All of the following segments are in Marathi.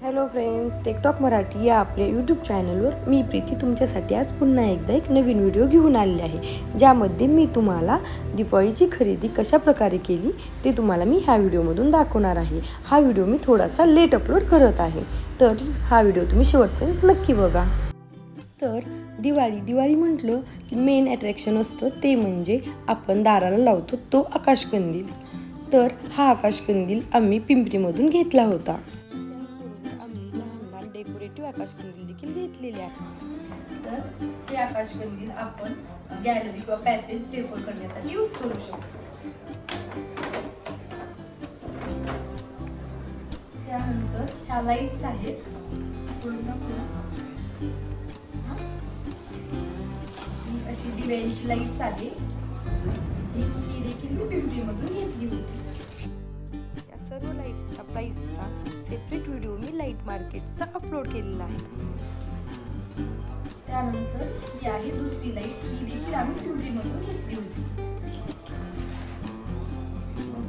हॅलो फ्रेंड्स टेकटॉक मराठी या आपल्या यूट्यूब चॅनलवर मी प्रीती तुमच्यासाठी आज पुन्हा एकदा एक नवीन व्हिडिओ घेऊन आलेली आहे ज्यामध्ये मी तुम्हाला दिपाळीची खरेदी कशा प्रकारे केली ते तुम्हाला मी ह्या व्हिडिओमधून दाखवणार आहे. हा व्हिडिओ मी थोडासा लेट अपलोड करत आहे तर हा व्हिडिओ तुम्ही शेवटपर्यंत नक्की बघा. तर दिवाळी दिवाळी म्हटलं की मेन अट्रॅक्शन असतं ते म्हणजे आपण दाराला लावतो तो आकाशकंदील. तर हा आकाशकंदील आम्ही पिंपरीमधून घेतला होता. डेकोरेटिव्ह आकाशकंदील देखील घेतलेले आहे तर हे आकाशकंदील आपण गॅलरी किंवा पॅसेज डेकोर करण्यासाठी यूज करू शकतो. त्यानंतर ह्या लाईट्स आहेत. पूर्ण पूर्ण. अशी दिव्यांची लाईट्स आहे जी ही देखील मी ब्युटीमधून घेतली होती. सर्व लाईट्सच्या प्राईसचा सेपरेट व्हिडिओ मी लाइट मार्केटचा अपलोड केलेला आहे. त्यानंतर ही आहे दुसरी लाइट ही देखील आम्ही ट्युरीमधून घेतली होती.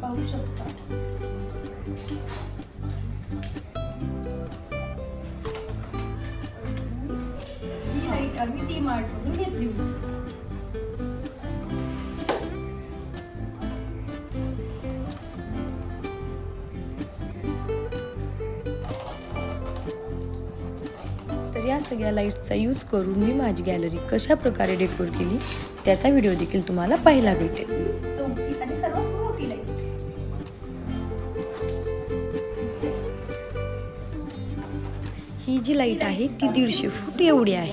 पाहू शकता. ही लाइट आम्ही डी मार्टमधून घेतली होती. या सगळ्या लाईटचा यूज करून मी माझी गॅलरी कशा प्रकारे डेकोर केली त्याचा व्हिडिओ देखील तुम्हाला पाहायला भेटेल. ही जी लाइट आहे ती दीडशे फूट एवढी आहे.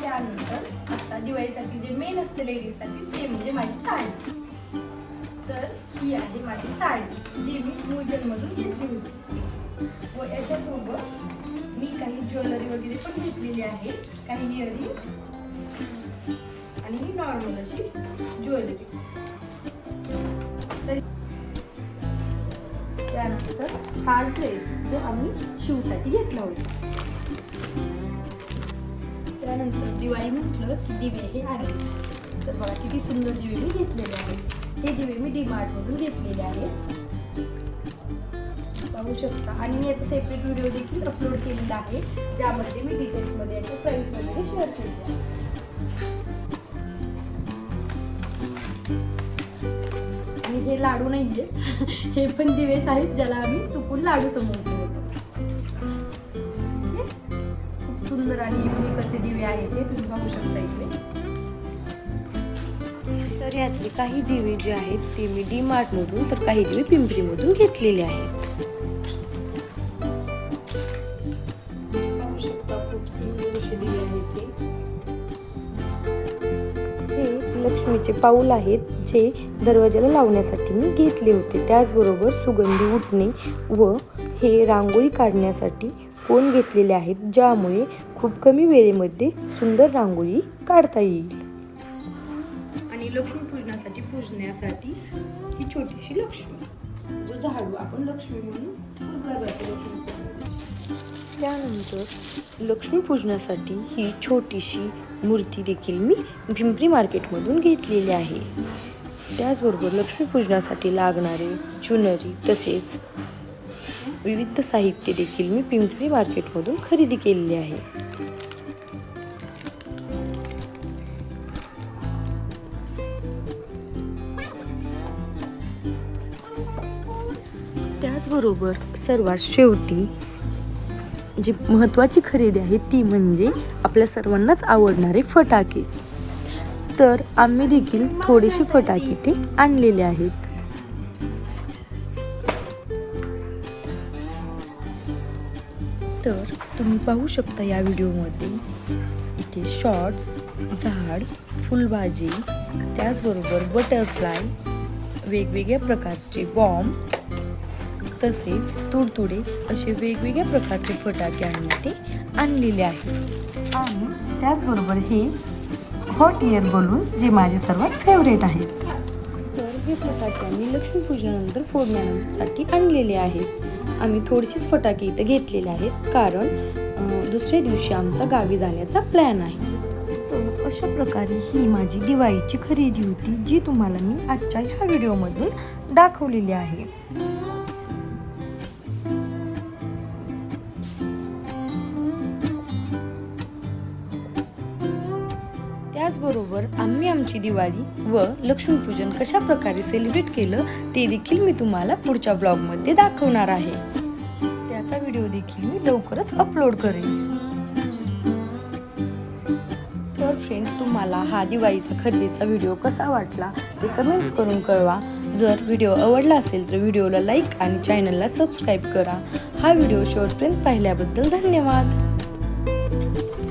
त्यानंतर आता दिवाळीसाठी जे मेन असते लेडीजसाठी ते म्हणजे माझी साडी. तर ही आहे माझी साडी जी मी मूजनमधून घेतली होती. व याच्यासोबत मी काही ज्वेलरी वगैरे पण घेतलेली आहे. काही इयरिंग्स आणि ही नॉर्मल अशी ज्वेलरी. तर त्यानंतर हा ड्रेस जो आम्ही शिवसाठी घेतला होता. त्यानंतर दिवाळी म्हटलं की दिवे हे आहेत. तर बघा किती सुंदर दिवे मी घेतलेले आहेत. हे दिवे मी डीमार्टमधून घेतलेले आहेत. पाहू शकता. आणि मी याचा सेपरेट व्हिडिओ देखील अपलोड केलेला आहे ज्यामध्ये मी डिटेल्समध्ये याचे प्राईस वगैरे शेअर केले आणि हे लाडू नाहीये. हे पण दिवेच आहेत ज्याला आम्ही चुकून लाडू समजतो. खूप सुंदर आणि युनिक असे दिवे आहेत हे तुम्ही पाहू शकता इथे. तर यातले काही दिवे जे आहेत ते मी डी मार्टमधून तर काही दिवे पिंपरीमधून घेतलेले आहेत. हे लक्ष्मीचे पाऊल आहेत जे दरवाजाला लावण्यासाठी मी घेतले होते. त्याचबरोबर सुगंधी उठणे व हे रांगोळी काढण्यासाठी कोण घेतलेले आहेत ज्यामुळे खूप कमी वेळेमध्ये सुंदर रांगोळी काढता येईल. आणि लक्ष्मीपूजनासाठी पूजण्यासाठी ही छोटीशी लक्ष्मी. जो झाडू आपण लक्ष्मी म्हणून पूजला जातो लक्ष्मी त्यानंतर लक्ष्मीपूजनासाठी ही छोटीशी मूर्ती देखील मी पिंपरी मार्केटमधून घेतलेली आहे. त्याचबरोबर लक्ष्मीपूजनासाठी लागणारे चुनरी तसेच विविध साहित्य देखील मी पिंपरी मार्केटमधून खरेदी केलेले आहे. त्याचबरोबर सर्वात शेवटी जी महत्त्वाची खरेदी आहे ती म्हणजे आपल्या सर्वांनाच आवडणारे फटाके. तर आम्ही देखील थोडेसे फटाके ते आणलेले आहेत. तर तुम्ही पाहू शकता या व्हिडिओमध्ये इथे शॉर्ट्स झाड फुलभाजी त्याचबरोबर बटरफ्लाय वेगवेगळ्या प्रकारचे बॉम्ब तसेच तुडतुडे असे वेगवेगळ्या प्रकारचे फटाके आम्ही ते आणलेले आहेत. आणि त्याचबरोबर हे हॉट इयर बलून जे माझे सर्वात फेवरेट आहेत. तर हे फटाके आम्ही लक्ष्मीपूजनानंतर फोडण्यासाठी आणलेले आहेत. आम्ही थोडीशीच फटाके इथं घेतलेले आहेत कारण दुसऱ्या दिवशी आमचा गावी जाण्याचा प्लॅन आहे. तर अशा प्रकारे ही माझी दिवाळीची खरेदी होती जी तुम्हाला मी आजच्या ह्या व्हिडिओमधून दाखवलेली आहे. त्याचबरोबर आम्ही आमची दिवाळी व लक्ष्मीपूजन कशा प्रकारे सेलिब्रेट केलं ते देखील मी तुम्हाला पुढच्या ब्लॉगमध्ये दाखवणार आहे. त्याचा व्हिडिओ देखील मी लवकरच अपलोड करेन. तर फ्रेंड्स तुम्हाला हा दिवाळीचा खरेदीचा व्हिडिओ कसा वाटला ते कमेंट्स करून कळवा. जर व्हिडिओ आवडला असेल तर व्हिडिओला लाईक आणि चॅनलला सबस्क्राईब करा. हा व्हिडिओ शेवटपर्यंत पाहिल्याबद्दल धन्यवाद.